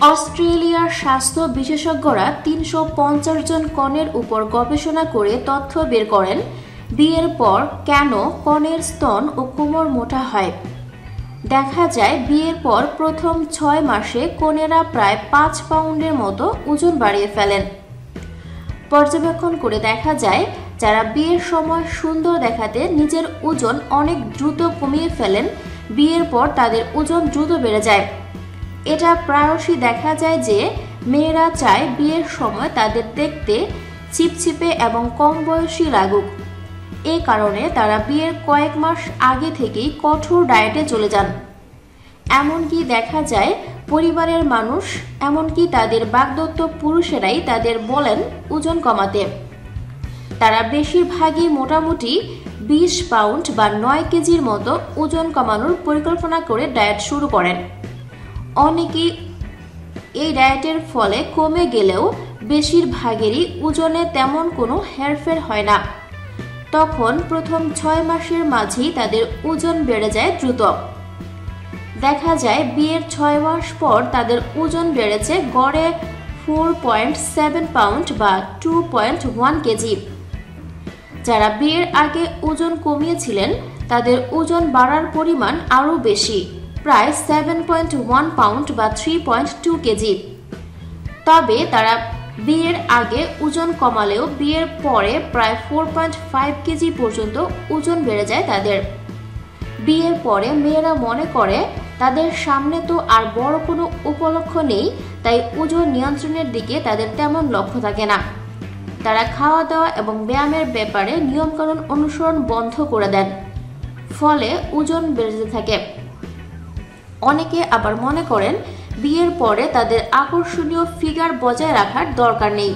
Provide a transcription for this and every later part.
অস্ট্রেলিয়ার স্বাস্থ্য বিশেষজ্ঞরা তিনশো জন কনের উপর গবেষণা করে তথ্য বের করেন। বিয়ের পর কেন কনের স্তন ও কোমর মোটা হয়? দেখা যায় বিয়ের পর প্রথম ছয় মাসে কনেরা প্রায় পাঁচ পাউন্ডের মতো ওজন বাড়িয়ে ফেলেন। পর্যবেক্ষণ করে দেখা যায় যারা বিয়ের সময় সুন্দর দেখাতে নিজের ওজন অনেক দ্রুত কমিয়ে ফেলেন, বিয়ের পর তাদের ওজন দ্রুত বেড়ে যায়। এটা প্রায়শই দেখা যায় যে মেয়েরা চায় বিয়ের সময় তাদের দেখতে ছিপছিপে এবং কম বয়সী লাগুক। এই কারণে তারা বিয়ের কয়েক মাস আগে থেকেই কঠোর ডায়েটে চলে যান। এমনকি দেখা যায় পরিবারের মানুষ, এমনকি তাদের বাগদত্ত পুরুষেরাই তাদের বলেন ওজন কমাতে। তারা বেশিরভাগই মোটামুটি বিশ পাউন্ড বা নয় কেজির মতো ওজন কমানোর পরিকল্পনা করে ডায়েট শুরু করেন। অনেকেই এই ডায়েটের ফলে কমে গেলেও বেশিরভাগেরই ওজনে তেমন কোনো হেরফের হয় না। তখন প্রথম ছয় মাসের মাঝেই তাদের ওজন বেড়ে যায় দ্রুত। দেখা যায় বিয়ের ছয় মাস পর তাদের ওজন বেড়েছে গড়ে ফোর পয়েন্ট সেভেন পাউন্ড বা টু পয়েন্ট ওয়ান কেজি। যারা বিয়ের আগে ওজন কমিয়েছিলেন, তাদের ওজন বাড়ার পরিমাণ আরও বেশি, প্রায় সেভেন পয়েন্ট ওয়ান পাউন্ড বা থ্রি পয়েন্ট টু কেজি। তবে তারা বিয়ের আগে ওজন কমালেও বিয়ের পরে প্রায় ফোর পয়েন্ট ফাইভ কেজি পর্যন্ত ওজন বেড়ে যায় তাদের। বিয়ের পরে মেয়েরা মনে করে, তাদের সামনে তো আর বড় কোনো উপলক্ষ নেই, তাই ওজন নিয়ন্ত্রণের দিকে তাদের তেমন লক্ষ্য থাকে না। তারা খাওয়া দাওয়া এবং ব্যায়ামের ব্যাপারে নিয়মকানুন অনুসরণ বন্ধ করে দেন। ফলে ওজন বেড়ে থাকে। অনেকে আবার মনে করেন, বিয়ের পরে তাদের আকর্ষণীয় ফিগার বজায় রাখার দরকার নেই।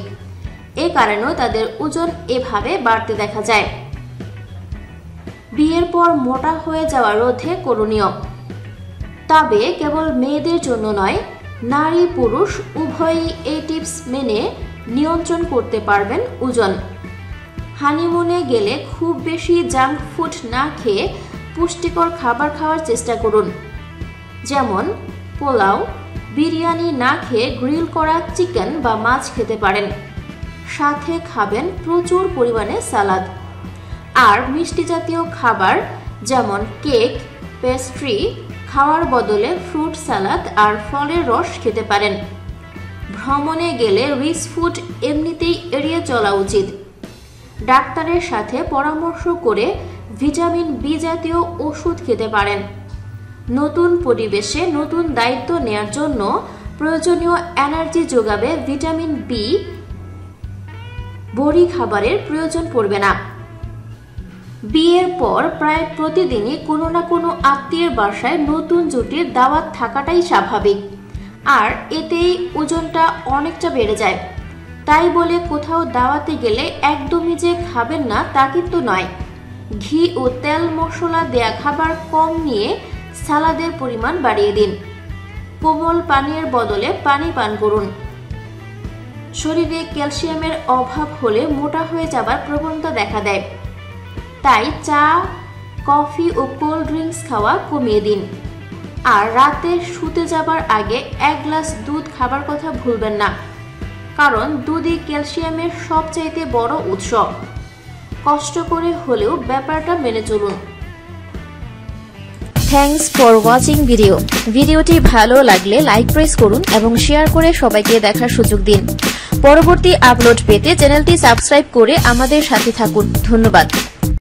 এ কারণেও তাদের ওজন এভাবে বাড়তে দেখা যায়। বিয়ের পর মোটা হয়ে যাওয়া রোধে করণীয়। তবে কেবল মেয়েদের জন্য নয় নারী পুরুষ উভয়ই এই টিপস মেনে নিয়ন্ত্রণ করতে পারবেন ওজন। হানিমুনে গেলে খুব বেশি জাঙ্ক ফুড না খেয়ে পুষ্টিকর খাবার খাওয়ার চেষ্টা করুন। যেমন, পোলাও, বিরিয়ানি না খেয়ে গ্রিল করা চিকেন বা মাছ খেতে পারেন। সাথে খাবেন প্রচুর পরিমাণে সালাদ। আর মিষ্টি জাতীয় খাবার যেমন কেক, পেস্ট্রি, খাওয়ার বদলে ফ্রুট সালাদ আর ফলের রস খেতে পারেন। ভ্রমণে গেলে রিচ ফুড এমনিতেই এড়িয়ে চলা উচিত। ডাক্তারের সাথে পরামর্শ করে ভিটামিন বি জাতীয় ওষুধ খেতে পারেন। নতুন পরিবেশে নতুন দায়িত্ব নেয়ার জন্য প্রয়োজনীয় এনার্জি যোগাবে ভিটামিন বি বড়ি খাবারের প্রয়োজন পড়বে না। বিয়ের পর প্রায় প্রতিদিনই কোনো না কোনো আত্মীয়ের বাসায় নতুন জুটির দাওয়াত থাকাটাই স্বাভাবিক। আর এতেই ওজনটা অনেকটা বেড়ে যায়। তাই বলে কোথাও দাওয়াতে গেলে একদমই যে খাবেন না তা কিন্তু নয়। ঘি ও তেল মশলা দেয়া খাবার কম নিয়ে সালাদের পরিমাণ বাড়িয়ে দিন। কোমল পানীয়ের বদলে পানি পান করুন। শরীরে ক্যালসিয়ামের অভাব হলে মোটা হয়ে যাবার প্রবণতা দেখা দেয়। তাই চা, কফি ও কোল্ড ড্রিঙ্কস খাওয়া কমিয়ে দিন। আর রাতে শুতে যাবার আগে এক গ্লাস দুধ খাবার কথা ভুলবেন না। কারণ দুধই ক্যালসিয়ামের সবচাইতে বড় উৎস। কষ্ট করে হলেও ব্যাপারটা মেনে চলুন। থ্যাংকস ফর ওয়াচিং ভিডিও ভিডিওটি ভালো লাগলে লাইক প্রেস করুন এবং শেয়ার করে সবাইকে দেখার সুযোগ দিন। পরবর্তী আপলোড পেতে চ্যানেলটি সাবস্ক্রাইব করে আমাদের সাথে থাকুন। ধন্যবাদ।